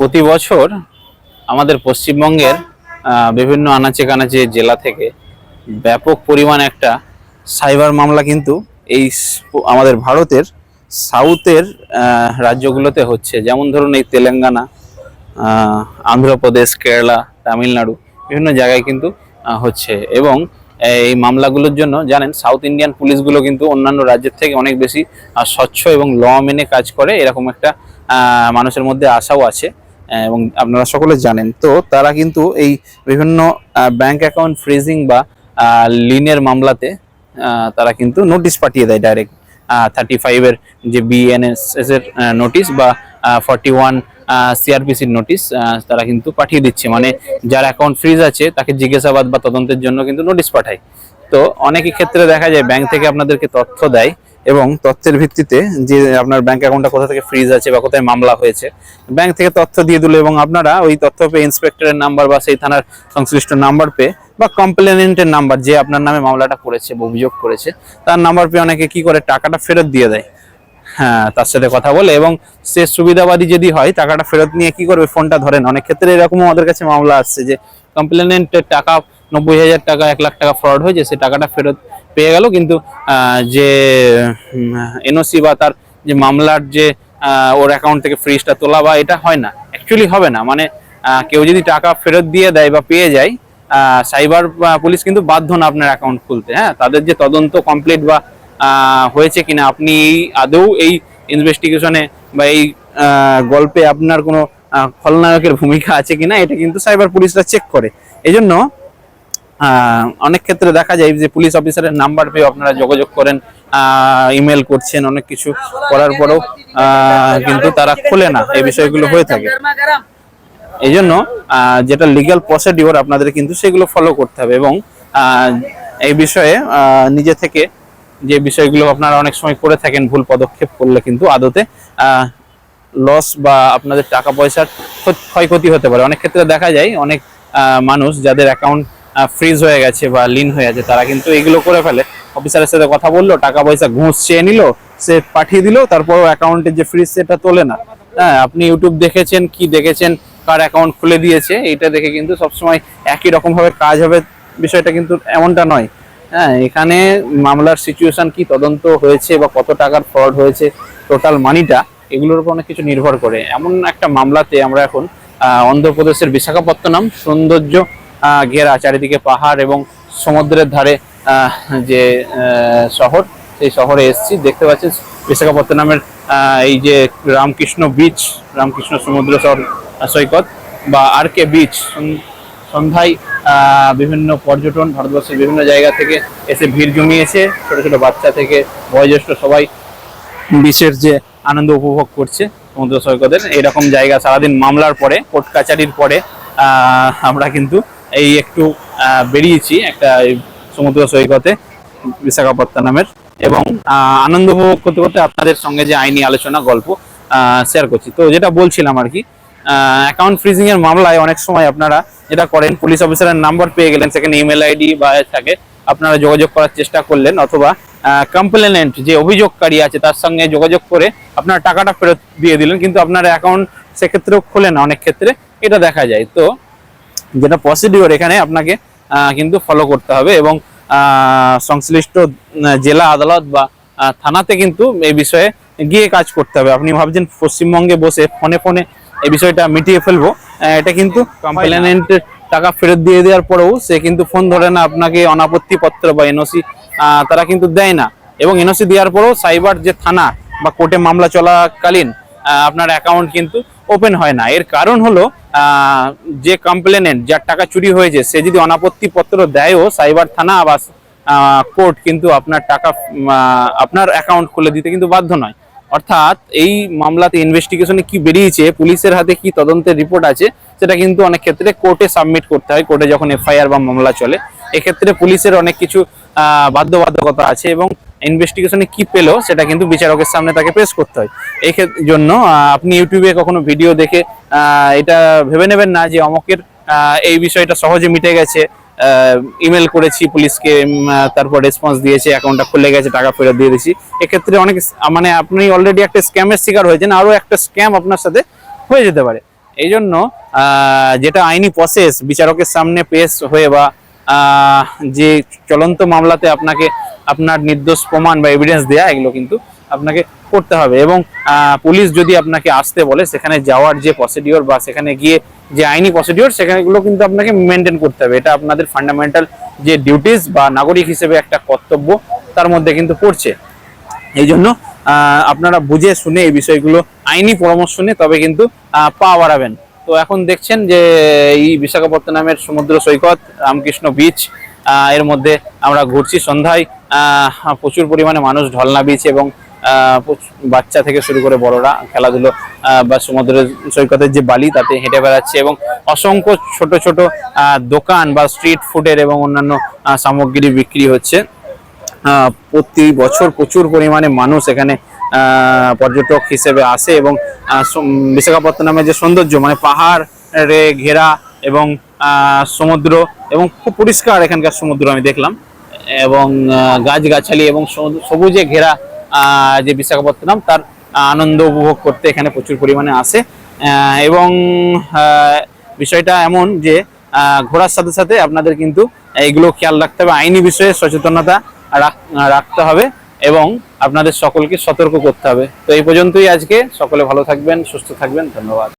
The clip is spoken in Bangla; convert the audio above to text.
প্রতি বছর আমাদের পশ্চিমবঙ্গের বিভিন্ন আনাচে কানাচে জেলা থেকে ব্যাপক পরিমাণ একটা সাইবার মামলা কিন্তু এই আমাদের ভারতের সাউথের রাজ্যগুলোতে হচ্ছে। যেমন ধরুন এই তেলেঙ্গানা আহ, অন্ধ্রপ্রদেশ কেরালা তামিলনাড়ু বিভিন্ন জায়গায় কিন্তু হচ্ছে। এবং এই মামলাগুলোর জন্য জানেন সাউথ ইন্ডিয়ান পুলিশগুলো কিন্তু অন্যান্য রাজ্যের থেকে অনেক বেশি স্বচ্ছ এবং ল মেনে কাজ করে। এরকম একটা মানুষের মধ্যে আশাও আছে। এবং আপনারা সকলে জানেন। তো তারা কিন্তু এই বিভিন্ন ব্যাংক অ্যাকাউন্ট ফ্রিজিং বা লিনের মামলাতে তারা কিন্তু নোটিশ পাঠিয়ে দেয় ডাইরেক্ট থার্টি ফাইভের যে বিএনএসএস এর নোটিশ বা ফর্টি ওয়ান সিআরপিসির নোটিশ তারা কিন্তু পাঠিয়ে দিচ্ছে। মানে যার অ্যাকাউন্ট ফ্রিজ আছে, তাকে জিজ্ঞাসাবাদ বা তদন্তের জন্য কিন্তু নোটিশ পাঠায়। তো অনেকই ক্ষেত্রে দেখা যায় ব্যাংক থেকে আপনাদেরকে তথ্য দেয় এবং তথ্যের ভিত্তিতে যে আপনার ব্যাংক অ্যাকাউন্টটা কোথা থেকে ফ্রিজ আছে বা কোথায় মামলা হয়েছে ব্যাংক থেকে তথ্য দিয়ে দিল এবং আপনারা ওই তথ্য পেয়ে ইন্সপেক্টরের নাম্বার বা সেই থানার সংশ্লিষ্ট নাম্বার পেয়ে বা কমপ্লেনেন্টের নাম্বার যে আপনার নামে মামলাটা করেছে বা অভিযোগ করেছে, তার নাম্বার পেয়ে অনেকে কি করে, টাকাটা ফেরত দিয়ে দেয়। হ্যাঁ তার সাথে কথা বলে এবং সে সুবিধাবাদী যদি হয়, টাকাটা ফেরত নিয়ে কি করবে ফোনটা ধরেন। অনেক ক্ষেত্রে এরকমও আমাদের কাছে মামলা আসছে যে কমপ্লেনেন্টের টাকা নব্বই হাজার টাকা, এক লাখ টাকা ফ্রড হয়েছে, সে টাকাটা ফেরত পেয়ে গেল, কিন্তু যে এনওসি বা তার যে মামলার যে ওর অ্যাকাউন্ট থেকে ফ্রিজটা তোলা বা এটা হয় না অ্যাকচুয়ালি হবে না। মানে কেউ যদি টাকা ফেরত দিয়ে দেয় বা পেয়ে যায় সাইবার পুলিশ কিন্তু বাধ্য না আপনার অ্যাকাউন্ট খুলতে হ্যাঁ? তাদের যে তদন্ত কমপ্লিট বা হয়েছে কিনা, আপনি এই আদৌ এই ইনভেস্টিগেশনে বা এই গল্পে আপনার কোনো খলনায়কের ভূমিকা আছে কিনা, এটা কিন্তু সাইবার পুলিশরা চেক করে। এই অনেক ক্ষেত্রে দেখা যায় যে পুলিশ অফিসারের নাম্বার পেয়ে আপনারা যোগাযোগ করেন ইমেল করছেন, অনেক কিছু করার পরেও কিন্তু তারা খোলে না, এই বিষয়গুলো হয়ে থাকে। এই জন্য যেটা লিগ্যাল প্রসিডিওর আপনাদের কিন্তু সেগুলো ফলো করতে হবে এবং এই বিষয়ে নিজে থেকে যে বিষয়গুলো আপনারা অনেক সময় করে থাকেন, ভুল পদক্ষেপ করলে কিন্তু আদতে লস বা আপনাদের টাকা পয়সার ক্ষত- ক্ষয়ক্ষতি হতে পারে। অনেক ক্ষেত্রে দেখা যায়, অনেক মানুষ যাদের অ্যাকাউন্ট ফ্রিজ হয়ে গেছে বা লিন হয়ে গেছে তারা কিন্তু এগুলো করে ফেলে। অফিসারের সাথে কথা বলল টাকা পয়সা ঘুষ চেয়ে নিল, সে পাঠিয়ে দিল তারপর অ্যাকাউন্টের যে ফ্রিজ সেটা তোলে না। হ্যাঁ আপনি ইউটিউব দেখেছেন, কি দেখেছেন, কার অ্যাকাউন্ট খুলে দিয়েছে এটা দেখে কিন্তু সবসময় একই রকমভাবে কাজ হবে, বিষয়টা কিন্তু এমনটা নয়। হ্যাঁ এখানে মামলার সিচুয়েশন কি, তদন্ত হয়েছে বা কত টাকার ফ্রড হয়েছে টোটাল মানিটা এগুলোর উপর অনেক কিছু নির্ভর করে। এমন একটা মামলাতে আমরা এখন অন্ধ্রপ্রদেশের বিশাখাপত্তনম, সৌন্দর্য ঘেরা চারিদিকে পাহাড় এবং সমুদ্রের ধারে যে শহর, সেই শহরে এসেছি। দেখতে পাচ্ছি বিশাখাপত্তনমের এই যে রামকৃষ্ণ বিচ রামকৃষ্ণ সমুদ্র সৈকত বা আর কে বিচ সন্ধ্যায় বিভিন্ন পর্যটন ভারতবর্ষের বিভিন্ন জায়গা থেকে এসে ভিড় জমিয়েছে। ছোট ছোট বাচ্চা থেকে বয়োজ্যেষ্ঠ সবাই বিচের যে আনন্দ উপভোগ করছে সমুদ্র সৈকতের। এরকম জায়গা সারাদিন মামলার পরে, কোর্ট কাচারির পরে আমরা কিন্তু এই একটু বেরিয়েছি একটা সমুদ্র সৈকতে, বিশাখাপত্তনমের। এবং আনন্দ উপভোগ করতে করতে আপনাদের সঙ্গে যে আইনি আলোচনা, গল্প শেয়ার করছি। তো যেটা বলছিলাম আর কি অ্যাকাউন্ট ফ্রিজিং এর মামলায় অনেক সময় আপনারা যেটা করেন পুলিশ অফিসারের নাম্বার পেয়ে গেলেন সেখানে ইমেল আইডি বা থাকে, আপনারা যোগাযোগ করার চেষ্টা করলেন, অথবা কমপ্লেনেন্ট যে অভিযোগকারী আছে, তার সঙ্গে যোগাযোগ করে আপনার টাকাটা ফেরত দিয়ে দিলেন, কিন্তু আপনার অ্যাকাউন্ট সেক্ষেত্রেও খোলে না অনেক ক্ষেত্রে, এটা দেখা যায়। তো যেটা প্রসিডিওর এখানে আপনাকে কিন্তু ফলো করতে হবে এবং সংশ্লিষ্ট জেলা আদালত বা থানাতে কিন্তু এই বিষয়ে গিয়ে কাজ করতে হবে। আপনি ভাবছেন পশ্চিমবঙ্গে বসে ফোনে ফোনে এই বিষয়টা মিটিয়ে ফেলব এটা কিন্তু কমপ্লেনেন্টের টাকা ফেরত দিয়ে দেওয়ার পরেও সে কিন্তু ফোন ধরে না আপনাকে অনাপত্তি পত্র বা এনওসি তারা কিন্তু দেয় না। এবং এনওসি দেওয়ার পরেও সাইবার যে থানা বা কোর্টে মামলা চলাকালীন আপনার অ্যাকাউন্ট কিন্তু ওপেন হয় না। এর কারণ হলো যে কমপ্লেনেন্ট যার টাকা চুরি হয়েছে, সে যদি অনাপত্তি পত্র দেয়ও সাইবার থানা বা কোর্ট কিন্তু আপনার টাকা আপনার অ্যাকাউন্ট খুলে দিতে কিন্তু বাধ্য নয়। অর্থাৎ এই মামলাতে ইনভেস্টিগেশনে কি বেরিয়েছে, পুলিশের হাতে কি তদন্তের রিপোর্ট আছে, সেটা কিন্তু অনেক ক্ষেত্রে কোর্টে সাবমিট করতে হয় কোর্টে যখন এফআইআর বা মামলা চলে। এক্ষেত্রে পুলিশের অনেক কিছু বাধ্যবাধকতা আছে এবং ইনভেস্টিগেশনে কি পেল, সেটা কিন্তু বিচারকের সামনে তাকে পেশ করতে হয়। এই জন্য আপনি ইউটিউবে কখনো ভিডিও দেখে এটা ভেবে নেবেন না যে অমকের এই বিষয়টা সহজে মিটে গেছে। ইমেল করেছি পুলিশকে তারপর রেসপন্স দিয়েছে অ্যাকাউন্টটা খুলে গেছে, টাকা ফেরত দিয়ে দিয়েছি। এক্ষেত্রে অনেক মানে আপনি অলরেডি একটা স্ক্যামের শিকার হয়েছেন আরও একটা স্ক্যাম আপনার সাথে হয়ে যেতে পারে। এই জন্য যেটা আইনি প্রসেস বিচারকের সামনে পেশ হয়ে বা যে চলন্ত মামলাতে আপনাকে আপনার নির্দোষ প্রমাণ বা এভিডেন্স দেয়া, এগুলো কিন্তু আপনাকে করতে হবে। এবং পুলিশ যদি আপনাকে আসতে বলে, সেখানে যাওয়ার যে প্রসিডিওর বা সেখানে গিয়ে যে আইনি প্রসিডিওর সেখানেগুলো কিন্তু আপনাকে মেনটেন করতে হবে। এটা আপনাদের ফান্ডামেন্টাল যে ডিউটিস বা নাগরিক হিসেবে একটা কর্তব্য, তার মধ্যে কিন্তু পড়ছে। এই জন্য আপনারা বুঝে শুনে এই বিষয়গুলো আইনি পরামর্শ নিয়ে তবে কিন্তু পা বাড়াবেন। তো এখন দেখছেন যে এই বিশাখাপত্তনমের সমুদ্র সৈকত, রামকৃষ্ণ বিচ এর মধ্যে আমরা ঘুরছি। সন্ধ্যায় প্রচুর পরিমাণে মানুষ ঢলনা বিচ এবং বাচ্চা থেকে শুরু করে বড়রা খেলাধুলো বা সমুদ্রের সৈকতের যে বালি, তাতে হেঁটে বেড়াচ্ছে এবং অসংখ্য ছোট ছোট দোকান বা স্ট্রিট ফুডের এবং অন্যান্য সামগ্রী বিক্রি হচ্ছে। প্রতি বছর প্রচুর পরিমাণে মানুষ এখানে পর্যটক হিসেবে আসে এবং বিশাখাপত্তনমের যে সৌন্দর্য মানে পাহাড়ে ঘেরা এবং সমুদ্র এবং খুব পরিষ্কার এখানকার সমুদ্র আমি দেখলাম। এবং গাছগাছালি এবং সবুজে ঘেরা যে বিশাখাপত্তনম, তার আনন্দ উপভোগ করতে এখানে প্রচুর পরিমাণে আসে। এবং বিষয়টা এমন যে ঘোরার সাথে সাথে আপনাদের কিন্তু এইগুলো খেয়াল রাখতে হবে। আইনি বিষয়ে সচেতনতা রাখ- রাখতে হবে এবং আপনাদের সকলকে সতর্ক করতে হবে। তো এই পর্যন্তই আজকে। সকলে ভালো থাকবেন, সুস্থ থাকবেন। ধন্যবাদ।